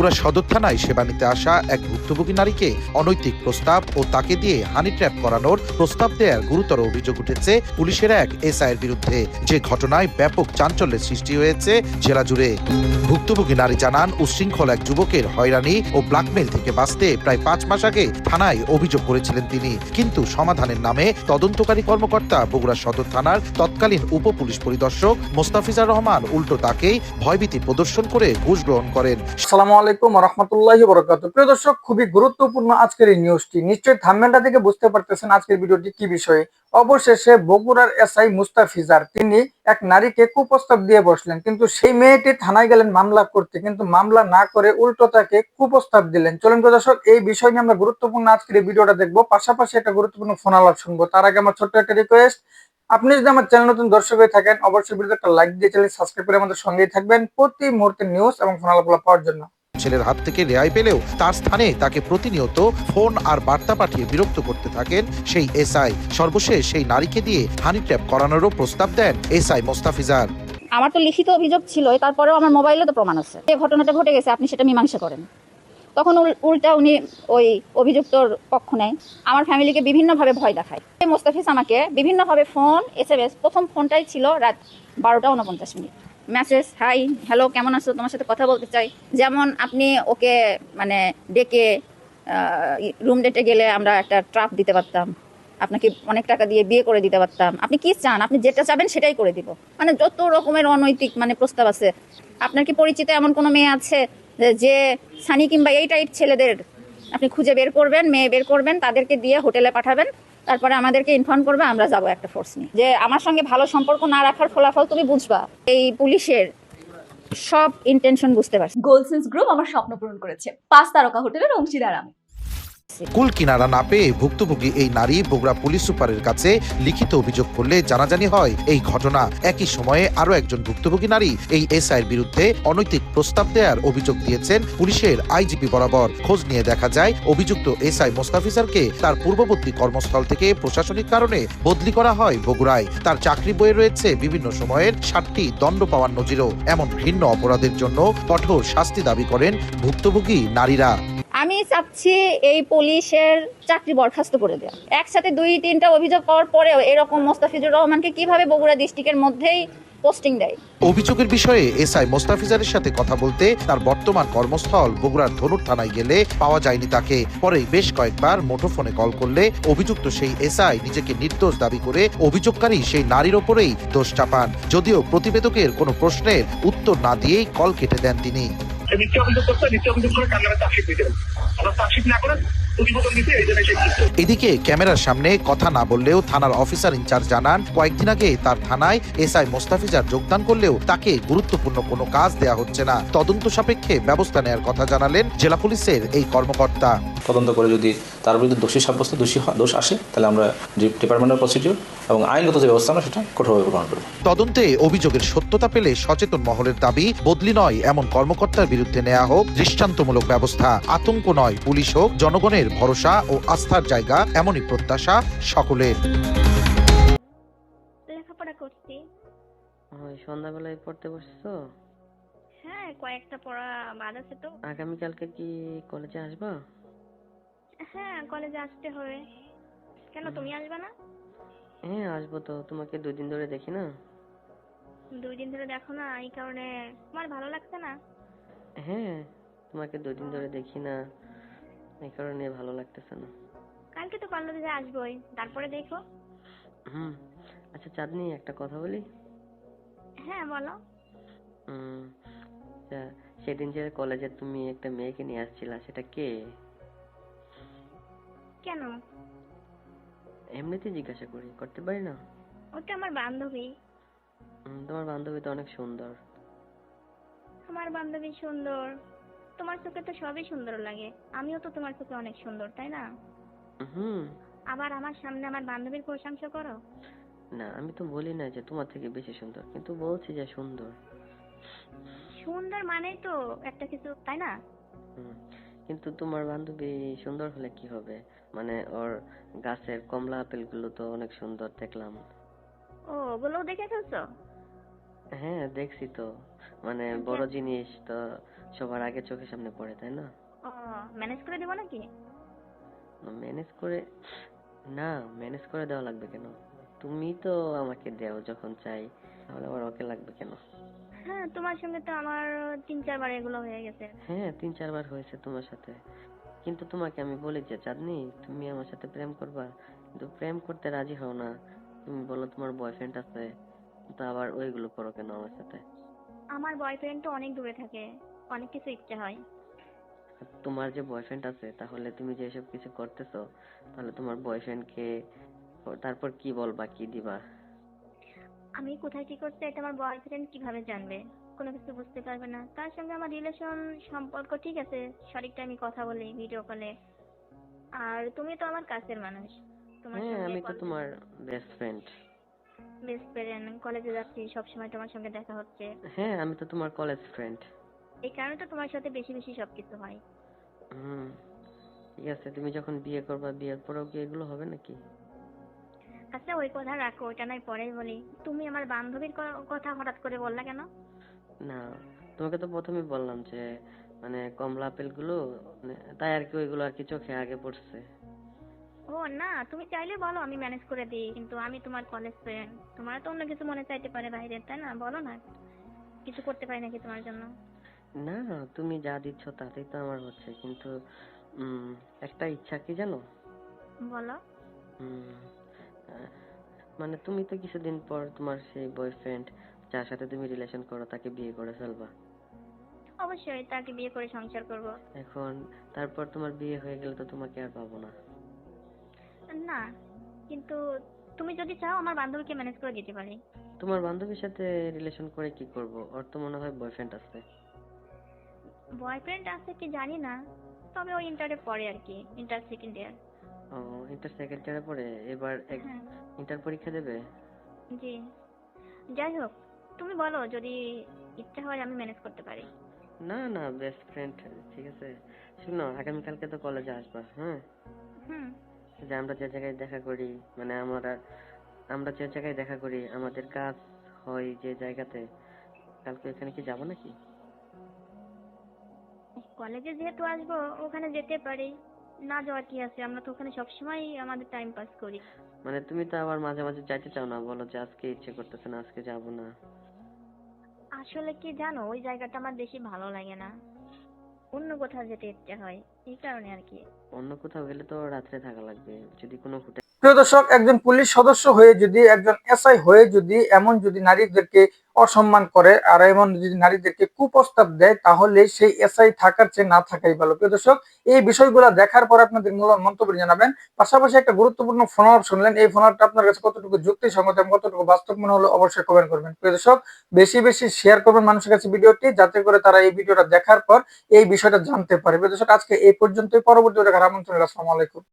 বগুড়া সদর থানায় সেবা নিতে আসা এক ভুক্তভোগী নারীকে অনৈতিক প্রস্তাব ও তাকে দিয়ে হানি ট্র্যাপ করানোর প্রস্তাব দেওয়ার গুরুতর অভিযোগ উঠেছে পুলিশের এক এসআইয়ের বিরুদ্ধে। যে ঘটনায় ব্যাপক চাঞ্চল্যের সৃষ্টি হয়েছে জেলা জুড়ে। ভুক্তভোগী নারী জানান, উশৃঙ্খল এক যুবকের হয়রানি ও ব্ল্যাকমেল থেকে বাঁচতে প্রায় পাঁচ মাস আগে থানায় অভিযোগ করেছিলেন তিনি। কিন্তু সমাধানের নামে তদন্তকারী কর্মকর্তা বগুড়া সদর থানার তৎকালীন উপ পুলিশ পরিদর্শক মোস্তাফিজার রহমান উল্টো তাকেই ভয়ভীতি প্রদর্শন করে ঘুষ গ্রহণ করেন। আসসালামু আলাইকুম রহমতুল্লাহি বরকাত। প্রিয় দর্শক, খুবই গুরুত্বপূর্ণ আজকের এই নিউজটি নিশ্চয়ই থাম্বেলটা থেকে বুঝতে পারতেছেন আজকের ভিডিওটি কি বিষয়ে। অবশেষে বগুড়ার এসআই মুস্তাফিজার, তিনি এক নারীকে কুপ্রস্তাব দিয়ে বসলেন। কিন্তু সেই মেয়েটি থানায় গেলেন মামলা করতে, কিন্তু মামলা না করে উল্টো তাকে কুপ্রস্তাব দিলেন। চলুন দর্শক, এই বিষয় নিয়ে আমরা গুরুত্বপূর্ণ আজকের এই ভিডিওটা দেখব। পাশাপাশি একটা গুরুত্বপূর্ণ ফোন আলাপ শুনব। তার আগে আমার ছোট্ট একটা রিকোয়েস্ট আপনি যদি আমার চ্যানেল নতুন দর্শক হয়ে থাকেন, অবশ্যই ভিডিওতে একটা লাইক দিয়ে চ্যানেল সাবস্ক্রাইব করে আমাদের সঙ্গেই থাকবেন প্রতি মুহূর্তে নিউজ এবং ফোন আলাপ পাওয়ার জন্য। ছেলের হাত থেকে রেহাই পেলেও তার স্থানে তাকে প্রতিনিয়ত ফোন আর বার্তা পাঠিয়ে বিরক্ত করতে থাকেন সেই এসআই। সর্বশেষ সেই নারীকে দিয়ে হানি ট্র্যাপ করানোরও প্রস্তাব দেন এসআই মোস্তাফিজার। আমার তো লিখিত অভিযোগ ছিল তারপরেও আমার মোবাইলে তো প্রমাণ আছে। যে ঘটনাটা ঘটে গেছে, আপনি সেটা মীমাংসা করেন। তখন উল- উল্টা উনি ওই অভিযুক্তর পক্ষ নেয়। আমার ফ্যামিলিকে বিভিন্নভাবে ভয় দেখায়। এই মোস্তাফিজ আমাকে বিভিন্নভাবে ফোন, এস প্রথম ফোনটাই ছিল রাত বারোটা উনপঞ্চাশ মিনিট। মেসেজ হাই হ্যালো কেমন আছো? তোমার সাথে কথা বলতে চাই। যেমন আপনি ওকে মানে ডেকে রুম ডেটে গেলে আমরা একটা ট্রাপ দিতে পারতাম। আপনাকে অনেক টাকা দিয়ে বিয়ে করে দিতে পারতাম। আপনি কি চান? আপনি যেটা চাবেন সেটাই করে দিব। মানে যত রকমের অনৈতিক মানে প্রস্তাব আছে। আপনার কি পরিচিত এমন কোনো মেয়ে আছে যে সানি কিংবা এই টাইপ ছেলেদের আপনি খুঁজে বের করবেন, মেয়ে বের করবেন, তাদেরকে দিয়ে হোটেলে পাঠাবেন তারপরে আমাদেরকে ইনফর্ম করবে, আমরা যাব একটা ফোর্স নিয়ে। যে আমার সঙ্গে ভালো সম্পর্ক না রাখার ফলাফল তুমি বুঝবা। এই পুলিশের সব ইন্টেনশন বুঝতে পারছি। গোলসেন্স গ্রুপ আমার স্বপ্ন পূরণ করেছে। পাঁচ তারকা হোটেলের অংশীদার আমি। কুল কিনারা না পেয়ে ভুক্তভোগী এই নারী বগুড়া পুলিশ সুপারের কাছে লিখিত অভিযোগ করলে জানাজানি হয় এই ঘটনা। একই সময়ে আরও একজন ভুক্তভোগী নারী এই এসআইয়ের বিরুদ্ধে অনৈতিক প্রস্তাব দেওয়ার অভিযোগ দিয়েছেন পুলিশের আইজিপি বরাবর। খোঁজ নিয়ে দেখা যায়, অভিযুক্ত এসআই মোস্তাফিজারকে তার পূর্ববর্তী কর্মস্থল থেকে প্রশাসনিক কারণে বদলি করা হয় বগুড়ায়। তার চাকরি বইয়ে রয়েছে বিভিন্ন সময়ের সাতটি দণ্ড পাওয়ার নজিরও। এমন ঘৃণ্য অপরাধের জন্য কঠোর শাস্তি দাবি করেন ভুক্তভোগী নারীরা। আমি চাচ্ছি এই পুলিশের চাকরি বরখাস্ত করে দেওয়া। একসাথে দুই, তিনটা অভিযোগ পাওয়ার পরেও এরকম মোস্তাফিজুর রহমানকে কীভাবে বগুড়া ডিস্ট্রিক্টের মধ্যেই পোস্টিং দেয়? অভিযোগের বিষয়ে এসআই মোস্তাফিজারের সাথে কথা বলতে তার বর্তমান কর্মস্থল বগুড়ার ধনুর থানায় গেলে পাওয়া যায়নি তাকে। পরে বেশ কয়েকবার মুঠোফোনে কল করলে অভিযুক্ত সেই এসআই নিজেকে নির্দোষ দাবি করে অভিযোগকারী সেই নারীর ওপরেই দোষ চাপান। যদিও প্রতিবেদকের কোনো প্রশ্নের উত্তর না দিয়েই কল কেটে দেন তিনি। মিথ্যে অভিযোগ করছে নিত্য অভিযোগ করে তার চাকরি দিতে হবে আবার চার্জশিট না করে এদিকে ক্যামেরার সামনে কথা না বললেও থানার অফিসার ইনচার্জ জানান কয়েকদিন আগে তার থানায় এসআই মোস্তাফিজার যোগদান করলেও তাকে গুরুত্বপূর্ণ কোনো কাজ দেয়া হচ্ছে না। তদন্ত সাপেক্ষে ব্যবস্থা নেওয়ার কথা জানালেন জেলা পুলিশের এই কর্মকর্তা। তদন্ত করে যদি তার বিরুদ্ধে দোষী সাব্যস্ত দোষী দোষ আসে তাহলে আমরা ডিপার্টমেন্টাল প্রসিডিউর এবং আইনগত যে ব্যবস্থা আমরা সেটা কঠোরভাবে গ্রহণ করব। তদন্তে অভিযোগের সত্যতা পেলে সচেতন মহলের দাবি বদলি নয় এমন কর্মকর্তার বিরুদ্ধে নেওয়া হোক দৃষ্টান্তমূলক ব্যবস্থা। আতঙ্ক নয় পুলিশ হোক জনগণের ভরসা ও আস্থার জায়গা এমনই প্রত্যাশা সকলের। লেখাপড়া করছি। ওই সন্ধ্যাবেলায় পড়তে বসছো? হ্যাঁ কয়েকটা পড়া বাদ আছে তো। আগামীকালকে কি কলেজে আসবা? হ্যাঁ কলেজে আসতে হবে। কেন তুমি আসবে না? হ্যাঁ আসব তো। তোমাকে দুই দিন ধরে দেখি না? দুই দিন ধরে দেখো না এই কারণে। তোমার ভালো লাগছে না? হ্যাঁ তোমাকে দুই দিন ধরে দেখি না। এই কারণে ভালো লাগতেছে না। কালকে তো কলেজে আসবোই তারপরে দেখো। হুম আচ্ছা চাঁদনি একটা কথা বলি? হ্যাঁ বলো। উম, আচ্ছা, সেদিন যে কলেজে তুমি একটা মেয়েকে নিয়ে আসছিলা সেটা কে? কেন? এমনিতে জিজ্ঞাসা করি করতে পারি না? ওটা আমার বান্ধবী। তোমার বান্ধবী তো অনেক সুন্দর। আমার বান্ধবী সুন্দর। তোমার চোখে তো সবই সুন্দর লাগে। আমিও তো তোমার চোখে অনেক সুন্দর তাই না? হুম। আবার আমার সামনে আমার বান্ধবীর প্রশংসা করো। না আমি তো বলি না যে তোমার থেকে বেশি সুন্দর কিন্তু বলছি যে সুন্দর। সুন্দর মানেই তো একটা কিছু তাই না? কিন্তু তোমার বান্ধবী সুন্দর হলে কি হবে? মানে ওর গাছের কমলা আপেলগুলো তো অনেক সুন্দর দেখলাম। ও ওগুলোও দেখে ফেলছো? হ্যাঁ দেখছি তো। মানে বড় জিনিস তো সবার আগে চোখের সামনে পড়ে তাই না? ম্যানেজ করে দেবো নাকি? ম্যানেজ করে না ম্যানেজ করে দেওয়া লাগবে কেন? তুমি তো আমাকে দেও যখন চাই তাহলে আবার ওকে লাগবে কেন? হ্যাঁ তোমার সঙ্গে তো আমার তিন চারবার এগুলো হয়ে গেছে। হ্যাঁ তিন চারবার হয়েছে তোমার সাথে। কিন্তু তোমাকে আমি বলি যে চাঁদনি তুমি আমার সাথে প্রেম করবা কিন্তু প্রেম করতে রাজি হও না। তুমি বলো তোমার বয়ফ্রেন্ড আছে তো আবার ওইগুলো করো কেন আমার সাথে? আমার বয়ফ্রেন্ড তো অনেক দূরে থাকে অনেক কিছু ইচ্ছে হয়। তোমার যে বয়ফ্রেন্ড আছে তাহলে তুমি যে এসব কিছু করতেছো তাহলে তোমার বয়ফ্রেন্ডকে তারপর কি বলবা কি দিবা? আমি কোথায় কি করতে এটা আমার বয়ফ্রেন্ড কীভাবে জানবে? কোনো কিছু বুঝতে পারবে না। তার সঙ্গে আমার রিলেশন সম্পর্ক ঠিক আছে সঠিক টাইমে কথা বলি ভিডিও কলে আর তুমি তো আমার কাছের মানুষ তোমার হ্যাঁ আমি তো তোমার বেস্ট ফ্রেন্ড বেস্ট ফ্রেন্ড কলেজে যাচ্ছি সবসময় তোমার সঙ্গে দেখা হচ্ছে। হ্যাঁ আমি তো তোমার কলেজ ফ্রেন্ড এই কারণে তো তোমার সাথে বেশি বেশি সবকিছু হয়। হুম ঠিক আছে তুমি যখন বিয়ে করবা বিয়ের পরেও কি এগুলো হবে নাকি? আচ্ছা ওই কথা রাখো ওইটা নয় পরেই বলি। তুমি আমার বান্ধবীর কথা হঠাৎ করে বললা কেন? না তোমাকে তো প্রথমেই বললাম যে মানে কমলা আপেলগুলো মানে তাই আর কি ওইগুলো আর কি চোখে আগে পড়ছে। ও না তুমি চাইলে বলো আমি ম্যানেজ করে দিই কিন্তু আমি তোমার কলেজ ফ্রেন্ড তোমার তো অন্য কিছু মনে চাইতে পারে বাইরের তাই না? বলো না কিছু করতে পারি নাকি তোমার জন্য? না তুমি যা দিচ্ছ তাতেই তো আমার হচ্ছে কিন্তু একটা ইচ্ছা কি জানো? বলো। মানে তুমি তো কিছুদিন পর তোমার সেই বয়ফ্রেন্ড যার সাথে তুমি রিলেশন করো তাকে বিয়ে করে ফেলবা। অবশ্যই তাকে বিয়ে করে সংসার করব। এখন তারপর তোমার বিয়ে হয়ে গেলে তো তোমাকে আর পাবো না। না কিন্তু তুমি যদি চাও আমার বান্ধবীকে ম্যানেজ করে দিতে পারি। তোমার বান্ধবীর সাথে রিলেশন করে কি করব? ওর তো মনে হয় বয়ফ্রেন্ড আছে। বয়ফ্রেন্ড আছে কি জানি না তবে ওই ইন্টারে পড়ে আর কি ইন্টার সেকেন্ড ইয়ার ও ইন্টার সেকেন্ড ইয়ারে পড়ে এবার হ্যাঁ। ইন্টার পরীক্ষা দেবে? জি। যাই হোক তুমি বলো যদি ইচ্ছা হয় আমি ম্যানেজ করতে পারি। না না বেস্ট ফ্রেন্ড ঠিক আছে। শুনো আগামীকালকে তো কলেজে আসবা হ্যাঁ? হুম। যে আমরা যে জায়গায় দেখা করি মানে আমরা আমরা যে জায়গায় দেখা করি আমাদের কাজ হয় যে জায়গাতে কালকে ওখানে কি যাব নাকি? কলেজে যেহেতু আসব ওখানে যেতে পারি। না যাওয়ার কি আছে? আমরা তো ওখানে সবসময় আমাদের টাইম পাস করি। মানে তুমি তো আবার মাঝে মাঝে যাইতে চাও না? বলো যে আজকে ইচ্ছে করতেছে না আজকে যাব না। আসলে কি জানো ওই জায়গাটা আমার বেশি ভালো লাগে না। অন্য কোথাও যেতে ইচ্ছে হয়, এই কারণে আর কি। অন্য কোথাও গেলে তো রাত্রে থাকা লাগবে, যদি কোনো হোটেল প্রিয় দর্শক, একজন পুলিশ সদস্য হয়ে যদি, একজন এসআই হয়ে যদি এমন যদি নারীদেরকে অসম্মান করে আর এমন যদি নারীদেরকে কুপ্রস্তাব দেয়, তাহলে সেই এসআই থাকার চেয়ে না থাকাই ভালো। প্রিয় দর্শক, এই বিষয়গুলো দেখার পর আপনাদের মূল মন্তব্য জানাবেন। পাশাপাশি একটা গুরুত্বপূর্ণ ফোন আপ শুনলেন। এই ফোন আপটা আপনার কাছে কতটুকু যুক্তিসঙ্গত এবং কতটুকু বাস্তব মনে হলো অবশ্যই কমেন্ট করবেন। প্রিয় দর্শক, বেশি বেশি শেয়ার করবেন মানুষের কাছে ভিডিওটি, যাতে করে তারা এই ভিডিওটা দেখার পর এই বিষয়টা জানতে পারে। প্রিয় দর্শক, আজকে এই পর্যন্তই। পরবর্তী দেখার আমন্ত্রণ। আসসালামু আলাইকুম।